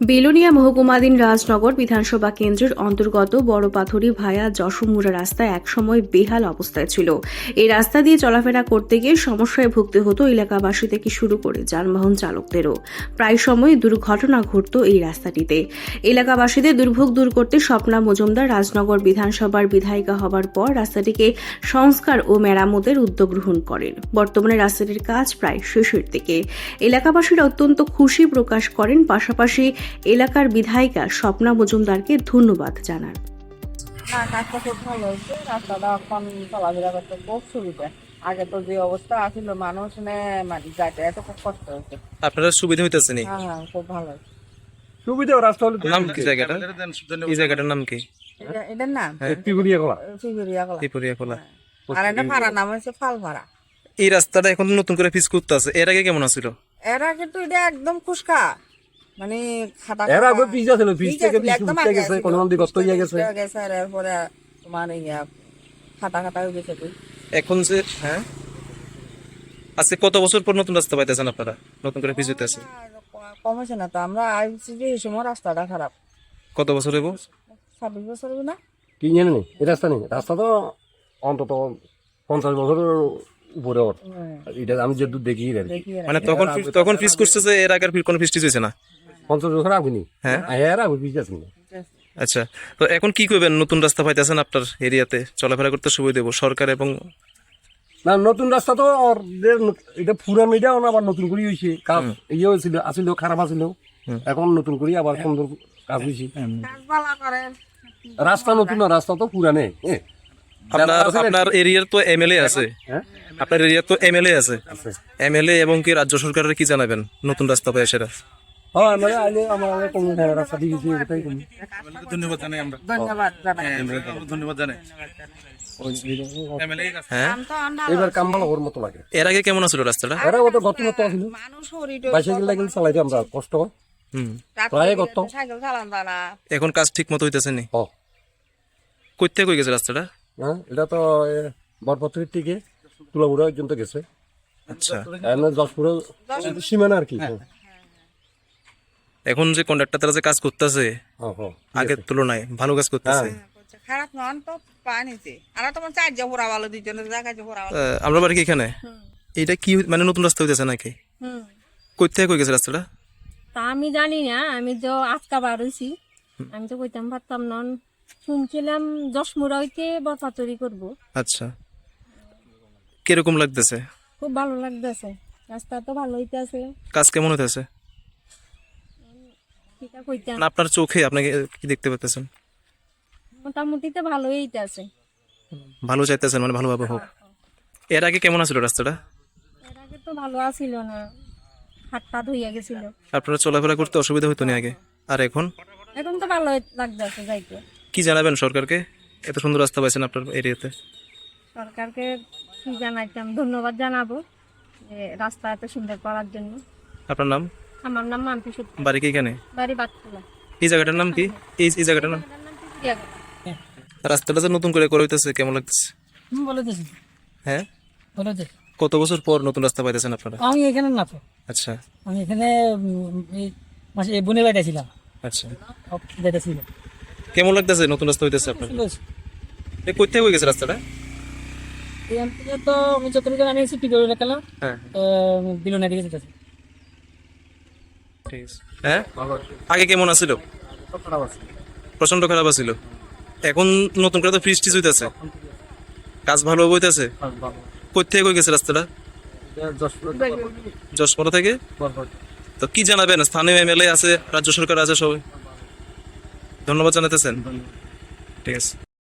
বেলোনিয়া মহকুমাধীন রাজনগর বিধানসভা কেন্দ্রের অন্তর্গত বড়পাথরি ভায়া যশোমুড়া রাস্তা একসময় বেহাল অবস্থায় ছিল। এই রাস্তা দিয়ে চলাফেরা করতে গিয়ে সমস্যায় ভুগতে হতো এলাকাবাসী থেকে শুরু করে যানবাহন চালকদেরও। প্রায় সময় দুর্ঘটনা ঘটত এই রাস্তাটিতে। এলাকাবাসীদের দুর্ভোগ দূর করতে স্বপ্না মজুমদার রাজনগর বিধানসভার বিধায়িকা হবার পর রাস্তাটিকে সংস্কার ও মেরামতের উদ্যোগ গ্রহণ করেন। বর্তমানে রাস্তাটির কাজ প্রায় শেষের দিকে। এলাকাবাসীরা অত্যন্ত খুশি প্রকাশ করেন। পাশাপাশি এলাকার বিধায়িকা স্বপ্না মজুমদারকে ধন্যবাদ জানান। না কাজটা খুব ভালো হয়েছে। রাস্তাটা এখন চলাফেরা করতে খুব সুবিধা। আগে তো যে অবস্থা আছিল মানুষ নে মানে যাইতে এত খুব কষ্ট আপনারা সুবিধা হইতেছে নি? হ্যাঁ হ্যাঁ খুব ভালো সুবিধা রাস্তা হলো নাম কি জায়গাটা? এই জায়গাটার নাম কি? এটার নাম? পিগুড়িয়া গলা ফিগুরিয়া গলা ত্রিপুরিয়া খোলা আর এটা ভাড়া নাম হচ্ছে ফাল ভাড়া এই রাস্তাটা এখন নতুন করে ফিস করতে আছে। এর আগে কেমন আছিল? এরা কিন্তু এটা একদম খুশকা মানে খাতা এর আগে পিস ছিল পিস থেকে আছিল, পিস উঠতে গেছে। কোনো মন্দির হয়ে গেছে। হয়ে গেছে আর এরপরে তোমার ইয়া খাতা খাতা হয়ে গেছে এখন যে হ্যাঁ আজকে কত বছর পর নতুন রাস্তা পাইতেছেন আপনারা? নতুন করে হইতেছে কম হয়েছে না তো আমরা আইছি যে এই সময় রাস্তাটা খারাপ কত বছর হইব ছাব্বিশ বছর হবে না? কি জানি নি? এই রাস্তা নেই রাস্তা তো অন্তত পঞ্চাশ বছরের উপরে ওর এটা আমি যে দূর দেখি মানে তখন ফিস- তখন ফিস করছে যে এর আগের ফির কোনো ফিস টিস হয়েছে না? পঞ্চাশ বছর আগুনি। হ্যাঁ। এর আগে পিস আছে। না আচ্ছা তো এখন কি করবেন? নতুন রাস্তা পাইতেছেন আপনার এরিয়াতে? চলাফেরা করতে সুবিধা দেবো সরকার এবং না নতুন রাস্তা তো ওর এটা পুরান এটাও না আবার নতুন করে হয়েছে কাজ ইয়ে হয়েছিল আসিল খারাপ আসিল এখন নতুন করে আবার সুন্দর কাজ হয়েছে রাস্তা নতুন না রাস্তা তো পুরানে হ্যাঁ। আপনার আপনার এরিয়ার তো এমএলএ আছে। হ্যাঁ। আপনার এরিয়ার তো এমএলএ আছে। আছে। এমএলএ এবং কি রাজ্য সরকারের কি জানাবেন নতুন রাস্তা পাই সেটা হ্যাঁ মানে আইলে আমার আগে কোনো রাস্তা দিয়ে গেছি এটাই করি ধন্যবাদ জানাই আমরা। ধন্যবাদ ধন্যবাদ জানাই। হ্যাঁ এবার কাম ভালো ওর মতো লাগে। এর আগে কেমন ছিল রাস্তাটা? এরা ওটা গত মতো আছিল। বাইসাইকেল লাগিল চালাইতে আমরা কষ্ট হুম। প্রায় গত এখন কাজ ঠিক মতো হইতেছে নি? কই গেছে রাস্তাটা? হ্যাঁ এটা তো বরপত্রের থেকে তুলাবুড়া পর্যন্ত গেছে। আচ্ছা। সীমানা আর কি। হ্যাঁ। এখন যে কন্ডাক্টর তারা যে কাজ করতেছে হ্যাঁ, হ্যাঁ। আগের তুলনায় ভালো কাজ করতেছে। খারাপ নন তো পানিতে আর তোমার চার যে হোরা ভালো দুইজনে জায়গা যে হোরা আমরা বাড়ি কি এখানে? এটা কি মানে নতুন রাস্তা হইতেছে নাকি? কই থেকে কই গেছে রাস্তাটা? তা আমি জানি না আমি তো আজকা বার হইছি। আমি তো কইতাম পারতাম নন শুনছিলাম দশমুড়া হইতে বরপাতরি করব। আচ্ছা। কীরকম লাগতেছে? খুব ভালো লাগতেছে। রাস্তা তো ভালো হইতেছে। কাজ কেমন হইতেছে? কইতাম। না আপনার চোখে আপনাকে কি দেখতে পাচ্ছেন মোটামুটি তো ভালোই আছে। ভালো চাইতেছেন মানে ভালোভাবে হোক। এর আগে কেমন আছিল রাস্তাটা? এর আগে তো ভালো আছিল না। হাত পা ধুইয়া গেছিল। আপনারা চলাফেরা করতে অসুবিধা হইতো না আগে? আর এখন? এখন তো ভালো লাগতেছে যাইতে। কি জানাবেন সরকারকে? এত সুন্দর রাস্তা পাইছেন আপনার এরিয়াতে। সরকারকে কি জানাইতাম? ধন্যবাদ জানাব যে রাস্তা এত সুন্দর করার জন্য। আপনার নাম? আমার নাম মাম্পি সত্যি বাড়ি কি এখানে? বাড়ি বাতকুলা এই জায়গাটার নাম কি? এই এই জায়গাটার নাম? রাস্তাটা যে নতুন করে করে হইতেছে কেমন লাগতেছে? বলেতেছি হ্যাঁ? বলেছে কত বছর পর নতুন রাস্তা পাইতেছেন আপনারা? আমি এখানে না তো। আচ্ছা। আমি এখানে মাসে এই বোনের বাড়িতে আচ্ছা। যেটা কেমন লাগতেছে নতুন রাস্তা হইতেছে আপনার এ কই থেকে হয়ে গেছে রাস্তাটা? থেকে তো আমি যতটুকু জানি এসে পিকরে রাখলাম হ্যাঁ। বিলনের দিকে যেতেছে হ্যাঁ? আগে কেমন আছিল? প্রচণ্ড খারাপ আছিল। এখন নতুন করে তো ফ্রিজ টিজ হইতেছে। কাজ ভালো হইতেছে? কই থেকে কই গেছে রাস্তাটা? যশপুরা থেকে। তো কি জানাবেন? স্থানীয় এমএলএ আছে রাজ্য সরকার আছে সবাই। ধন্যবাদ জানাতেছেন ঠিক আছে।